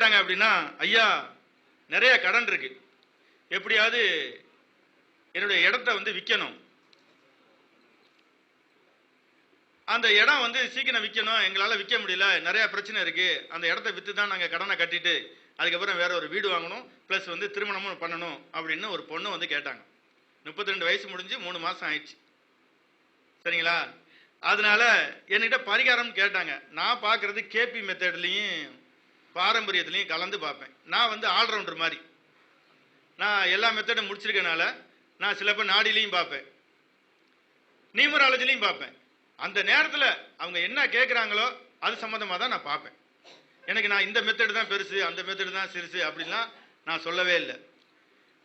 கேட்டாங்க அப்படின்னா ஐயா நிறைய கடன் இருக்கு. எப்படியாவது என்னுடைய இடத்த வந்து விற்கணும் அந்த இடம் வந்து சீக்கிரம் விற்கணும் எங்களால் விற்க முடியல. நிறைய பிரச்சனை இருக்கு. அந்த இடத்த விற்று தான் நாங்கள் கடனை கட்டிட்டு அதுக்கப்புறம் வேற ஒரு வீடு வாங்கணும். ப்ளஸ் வந்து திருமணமும் பண்ணணும். அப்படின்னு ஒரு பொண்ணு வந்து கேட்டாங்க. முப்பத்தி ரெண்டு வயசு முடிஞ்சு மூணு மாதம் ஆயிடுச்சு. சரிங்களா? அதனால என்கிட்ட பரிகாரம் கேட்டாங்க. நான் பார்க்கறது கேபி மெத்தட்லேயும் பாரம்பரியத்துலையும் கலந்து பார்ப்பேன். நான் வந்து ஆல்ரவுண்டர் மாதிரி. நான் எல்லா மெத்தடும் முடிச்சிருக்கனால நான் சில பேர் நாடிலையும் பார்ப்பேன். நியூமராலஜிலையும் பார்ப்பேன். அந்த நேரத்தில் அவங்க என்ன கேட்குறாங்களோ அது சம்மந்தமாக தான் நான் பார்ப்பேன். எனக்கு நான் இந்த மெத்தடு தான் பெருசு அந்த மெத்தடு தான் சிறுசு அப்படின்லாம் நான் சொல்லவே இல்லை.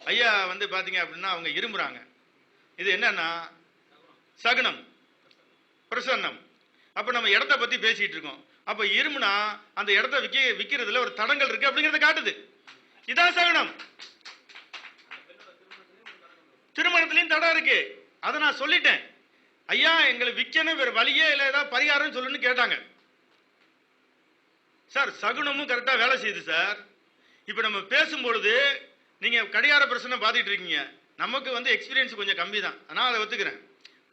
ஐயா வந்து பார்த்தீங்க அப்படின்னா அவங்க இரும்புறாங்க. இது என்னன்னா சகுனம் பிரசன்னம். அப்போ நம்ம இடத்த பற்றி பேசிகிட்டு இருக்கோம். அப்போ இருமுனா அந்த இடத்த விற்க விற்கிறதுல ஒரு தடங்கள் இருக்கு அப்படிங்கிறத காட்டுது. இதான் சகுனம். திருமணத்திலையும் தடம் இருக்கு. அதை நான் சொல்லிட்டேன். ஐயா எங்களை விற்கணும் வேற வழியே இல்லை ஏதாவது பரிகாரம் சொல்லுன்னு கேட்டாங்க. சார் சகுனமும் கரெக்டாக வேலை செய்யுது சார். இப்போ நம்ம பேசும்பொழுது நீங்கள் கடிகார பிரச்சனை பார்த்துட்டு இருக்கீங்க. நமக்கு வந்து எக்ஸ்பீரியன்ஸ் கொஞ்சம் கம்மி தான் ஆனால் அதை ஒத்துக்கிறேன்.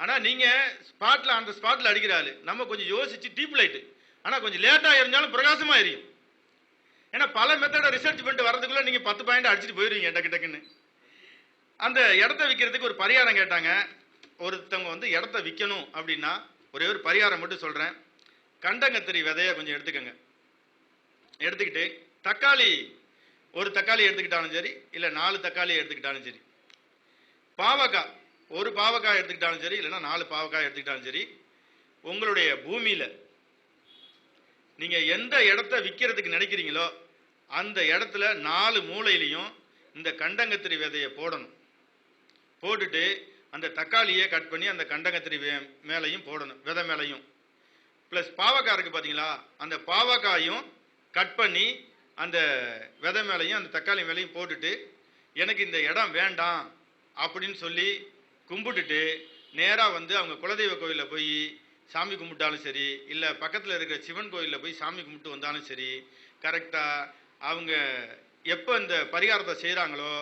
ஆனால் நீங்கள் ஸ்பாட்டில் அந்த ஸ்பாட்டில் அடிக்கிறாள் நம்ம கொஞ்சம் யோசிச்சு டீப் லைட்டு ஆனால் கொஞ்சம் லேட்டாக எரிஞ்சாலும் பிரகாசமாக எரியும். ஏன்னா பல மெத்தடை ரிசர்ச் பண்ணிட்டு வரதுக்குள்ளே நீங்கள் பத்து பாயிண்ட் அடிச்சுட்டு போயிடுவீங்க டக்கு டக்குன்னு. அந்த இடத்த விற்கிறதுக்கு ஒரு பரிகாரம் கேட்டாங்க. ஒருத்தவங்க வந்து இடத்த விற்கணும் அப்படின்னா ஒரே ஒரு பரிகாரம் மட்டும் சொல்கிறேன் கண்டங்கத்திரி விதையை கொஞ்சம் எடுத்துக்கோங்க. எடுத்துக்கிட்டு தக்காளி ஒரு தக்காளி எடுத்துக்கிட்டாலும் சரி இல்லை நாலு தக்காளி எடுத்துக்கிட்டாலும் சரி. பாவக்காய் ஒரு பாவக்காய் எடுத்துக்கிட்டாலும் சரி இல்லைன்னா நாலு பாவக்காய் எடுத்துக்கிட்டாலும் சரி. உங்களுடைய பூமியில் நீங்கள் எந்த இடத்த விற்கிறதுக்கு நினைக்கிறீங்களோ அந்த இடத்துல நாலு மூலையிலையும் இந்த கண்டங்கத்திரி விதையை போடணும். போட்டுட்டு அந்த தக்காளியை கட் பண்ணி அந்த கண்டங்கத்திரி வே- மேலையும் போடணும் விதை மேலையும். ப்ளஸ் பாவக்காய் இருக்குது பார்த்தீங்களா அந்த பாவக்காயும் கட் பண்ணி அந்த விதை மேலையும் அந்த தக்காளி மேலையும் போட்டுட்டு எனக்கு இந்த இடம் வேண்டாம் அப்படின்னு சொல்லி கும்பிட்டுட்டு நேராக வந்து அவங்க குலதெய்வ கோயிலில் போய் சாமி கும்பிட்டாலும் சரி இல்லை பக்கத்தில் இருக்கிற சிவன் கோயிலில் போய் சாமி கும்பிட்டு வந்தாலும் சரி கரெக்டாக அவங்க எப்போ இந்த பரிகாரத்தை செய்கிறாங்களோ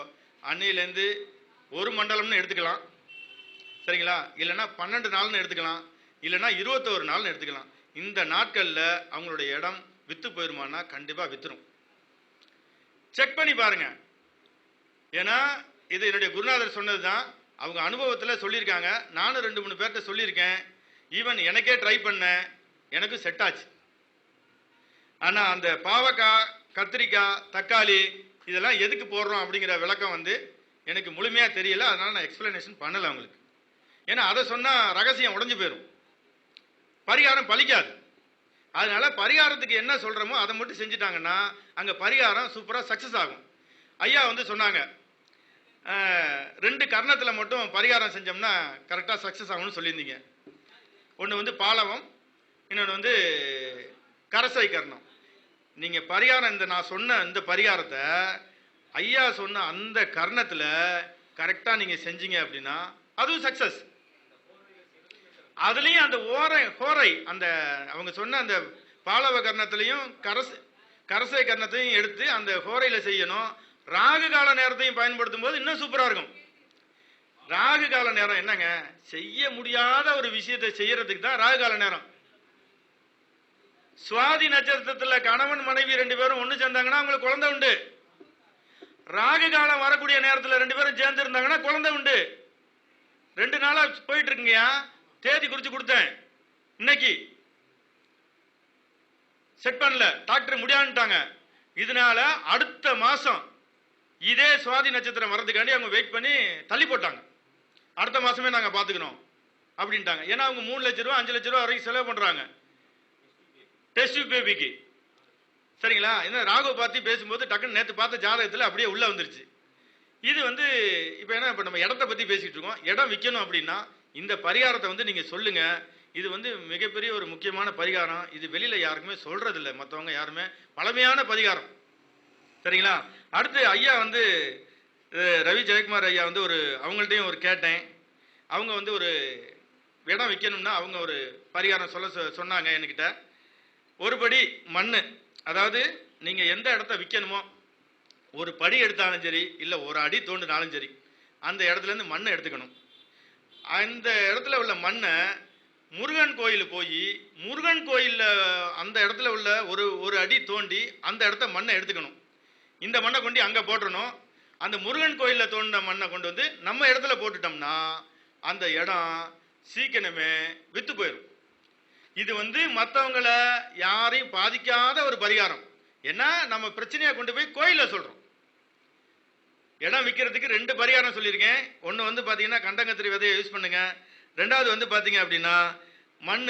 அன்னையிலேருந்து ஒரு மண்டலம்னு எடுத்துக்கலாம். சரிங்களா? இல்லைன்னா பன்னெண்டு நாள்னு எடுத்துக்கலாம். இல்லைன்னா இருபத்தோரு நாள்னு எடுத்துக்கலாம். இந்த நாட்களில் அவங்களுடைய இடம் விற்று போயிருமானா கண்டிப்பாக விற்றுரும் செக் பண்ணி பாருங்க. ஏன்னா இது என்னுடைய குருநாதர் சொன்னது தான் அவங்க அனுபவத்தில் சொல்லியிருக்காங்க. நானும் ரெண்டு மூணு பேர்கிட்ட சொல்லியிருக்கேன். ஈவன் எனக்கே ட்ரை பண்ணேன் எனக்கு செட் ஆச்சு. ஆனால் அந்த பாவக்காய் கத்திரிக்காய் தக்காளி இதெல்லாம் எதுக்கு போடுறோம் அப்படிங்கிற விளக்கம் வந்து எனக்கு முழுமையாக தெரியல. அதனால் நான் எக்ஸ்பிளனேஷன் பண்ணலை அவங்களுக்கு. ஏன்னா அதை சொன்னால் ரகசியம் உடஞ்சு போயிடும் பரிகாரம் பலிக்காது அதனால பரிகாரத்துக்கு என்ன சொல்கிறோமோ அதை மட்டும் செஞ்சுட்டாங்கன்னா அங்கே பரிகாரம் சூப்பராக சக்ஸஸ் ஆகும். ஐயா வந்து சொன்னாங்க ரெண்டு கர்ணத்தில் மட்டும் பரிகாரம் செஞ்சோம்னா கரெக்டாக சக்ஸஸ் ஆகும்னு சொல்லியிருந்தீங்க. ஒன்று வந்து பாலவம் இன்னொன்று வந்து கரசை கர்ணம் நீங்கள் பரிகாரம் இந்த நான் சொன்ன இந்த பரிகாரத்தை ஐயா சொன்ன அந்த கர்ணத்தில் கரெக்டாக நீங்கள் செஞ்சீங்க அப்படின்னா அதுவும் சக்ஸஸ் அதுலேயும் அந்த ஓரை ஹோரை அந்த அவங்க சொன்ன அந்த பாலவ கர்ணத்திலையும் கரசு கரசை கர்ணத்தையும் எடுத்து அந்த ஹோரையில் செய்யணும். ராகு கால நேரத்தையும் பயன்படுத்தும் போது இன்னும் சூப்பராக இருக்கும். ராகு கால நேரம் என்னங்க? செய்ய முடியாத ஒரு விஷயத்தை செய்யறதுக்கு தான் ராகு கால நேரம். சுவாதி நட்சத்திரத்துல கணவன் மனைவி ரெண்டு பேரும் ஒண்ணு சேர்ந்தாங்கன்னா அவங்களுக்கு குழந்தை உண்டு. ராகு காலம் வரக்கூடிய நேரத்துல ரெண்டு பேரும் சேர்ந்து இருந்தாங்கன்னா குழந்தை உண்டு. ரெண்டு நாளா போயிட்டு இருக்குங்கய்யா. தேதி குறிச்சு கொடுத்தேன். இன்னைக்கு. செட் பண்ணல. டாக்டர் முடியான்ட்டாங்க. இதனால அடுத்த மாசம் இதே சுவாதி நட்சத்திரம் வர்றதுக்காண்டி அவங்க வெயிட் பண்ணி தள்ளி போட்டாங்க. அடுத்த மாசமே நாங்க பாத்துக்கிறோம் அப்படின்ட்டாங்க. ஏன்னா அவங்க மூணு லட்ச ரூபா அஞ்சு லட்ச ரூபா வரைக்கும் செலவு பண்றாங்க. டெஸ்ட் பேபிக்கு சரிங்களா? என்ன ராகவ் பார்த்து பேசும்போது டக்குன்னு நேற்று பார்த்த ஜாதகத்தில் அப்படியே உள்ளே வந்துருச்சு. இது வந்து இப்போ என்ன இப்போ நம்ம இடத்த பற்றி பேசிகிட்டு இருக்கோம். இடம் விற்கணும் அப்படின்னா இந்த பரிகாரத்தை வந்து நீங்கள் சொல்லுங்கள் இது வந்து மிகப்பெரிய ஒரு முக்கியமான பரிகாரம். இது வெளியில் யாருக்குமே சொல்கிறதில்ல மற்றவங்க யாருமே. பழமையான பரிகாரம். சரிங்களா? அடுத்து ஐயா வந்து ரவி ஜெயக்குமார் ஐயா வந்து ஒரு அவங்கள்ட்டையும் ஒரு கேட்டேன். அவங்க வந்து ஒரு இடம் விற்கணும்னா அவங்க ஒரு பரிகாரம் சொல்ல சொன்னாங்க என்கிட்ட. ஒரு படி மண் அதாவது நீங்கள் எந்த இடத்த விற்கணுமோ ஒரு படி எடுத்தாலும் சரி இல்லை ஒரு அடி தோண்டினாலும் சரி அந்த இடத்துலேருந்து மண்ணை எடுத்துக்கணும். அந்த இடத்துல உள்ள மண்ணை முருகன் கோயில் போய் முருகன் கோயிலில் அந்த இடத்துல உள்ள ஒரு ஒரு அடி தோண்டி அந்த இடத்த மண்ணை எடுத்துக்கணும். இந்த மண்ணை கொண்டு அங்கே போட்டுறணும். அந்த முருகன் கோயிலில் தோண்டின மண்ணை கொண்டு வந்து நம்ம இடத்துல போட்டுட்டோம்னா அந்த இடம் சீக்கிரமே வித்து போயிடும் இது வந்து மற்றவங்கள யாரையும் பாதிக்காத ஒரு பரிகாரம். ஏன்னா நம்ம பிரச்சனையை கொண்டு போய் கோயிலில் சொல்கிறோம் இடம் விற்கிறதுக்கு ரெண்டு பரிகாரம் சொல்லியிருக்கேன். ஒன்று வந்து பார்த்தீங்கன்னா கண்டங்கத்திரி விதையை யூஸ் பண்ணுங்கள் ரெண்டாவது வந்து பார்த்தீங்க அப்படின்னா மண்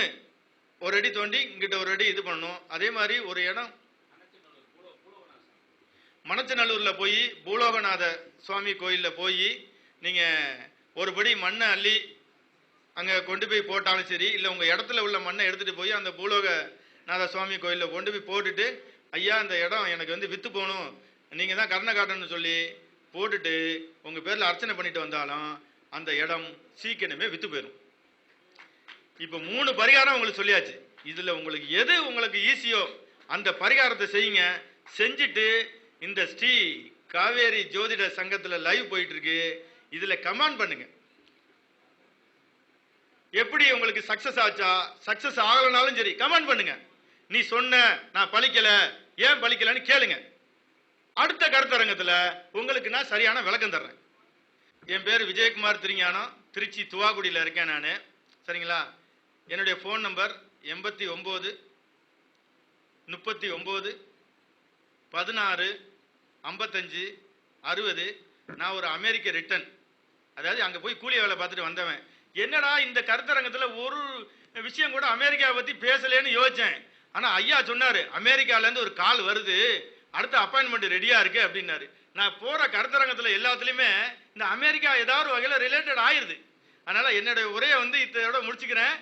ஒரு அடி தோண்டி இங்கிட்ட ஒரு அடி இது பண்ணணும். அதே மாதிரி ஒரு இடம் மணச்சநல்லூரில் போய் பூலோகநாத சுவாமி கோயிலில் போய் நீங்கள் ஒரு படி மண்ணை அள்ளி அங்கே கொண்டு போய் போட்டாலும் சரி இல்லை உங்கள் இடத்துல உள்ள மண்ணை எடுத்துகிட்டு போய் அந்த பூலோகநாத சுவாமி கோயிலில் கொண்டு போய் போட்டுட்டு ஐயா இந்த இடம் எனக்கு வந்து விற்று போகணும். நீங்கள் தான் கருணை காட்டணும்னு சொல்லி போட்டுட்டு உங்கள் பேரில் அர்ச்சனை பண்ணிட்டு வந்தாலும் அந்த இடம் சீக்கிரமே விற்று போயிடும் இப்போ மூணு பரிகாரம் உங்களுக்கு சொல்லியாச்சு. இதில் உங்களுக்கு எது உங்களுக்கு ஈஸியோ அந்த பரிகாரத்தை செய்யுங்க. செஞ்சுட்டு இந்த ஸ்ரீ காவேரி ஜோதிட சங்கத்தில் லைவ் போயிட்டு இருக்கு இதில் கமெண்ட் பண்ணுங்க. எப்படி உங்களுக்கு சக்சஸ் ஆச்சா? சக்சஸ் ஆகலைனாலும் சரி கமெண்ட் பண்ணுங்க. நீ சொன்ன நான் பழிக்கல ஏன் பழிக்கலன்னு கேளுங்க. அடுத்த கருத்தரங்கத்தில் உங்களுக்கு நான் சரியான விளக்கம் தர்றேன். என் பேர் விஜயகுமார் திருஞானம். திருச்சி துவாக்குடியில் இருக்கேன் நான். சரிங்களா? என்னுடைய ஃபோன் நம்பர் எண்பத்தி ஒம்பது முப்பத்தி ஒம்பது பதினாறு ஐம்பத்தஞ்சு அறுபது நான் ஒரு அமெரிக்க ரிட்டன். அதாவது அங்கே போய் கூலி வேலை பார்த்துட்டு வந்தவன். என்னடா இந்த கருத்தரங்கத்தில் ஒரு விஷயம் கூட அமெரிக்காவை பற்றி பேசலேன்னு யோசித்தேன் ஆனால் ஐயா சொன்னார் அமெரிக்காலேருந்து ஒரு கால் வருது. அடுத்த அப்பாயின்மெண்ட் ரெடியாக இருக்குது அப்படின்னாரு. நான் போகிற கருத்தரங்கத்தில் எல்லாத்துலேயுமே இந்த அமெரிக்கா ஏதாவது ஒரு வகையில் ரிலேட்டட் ஆயிருது. அதனால் என்னுடைய உரையை வந்து இதோட முடிச்சுக்கிறேன்.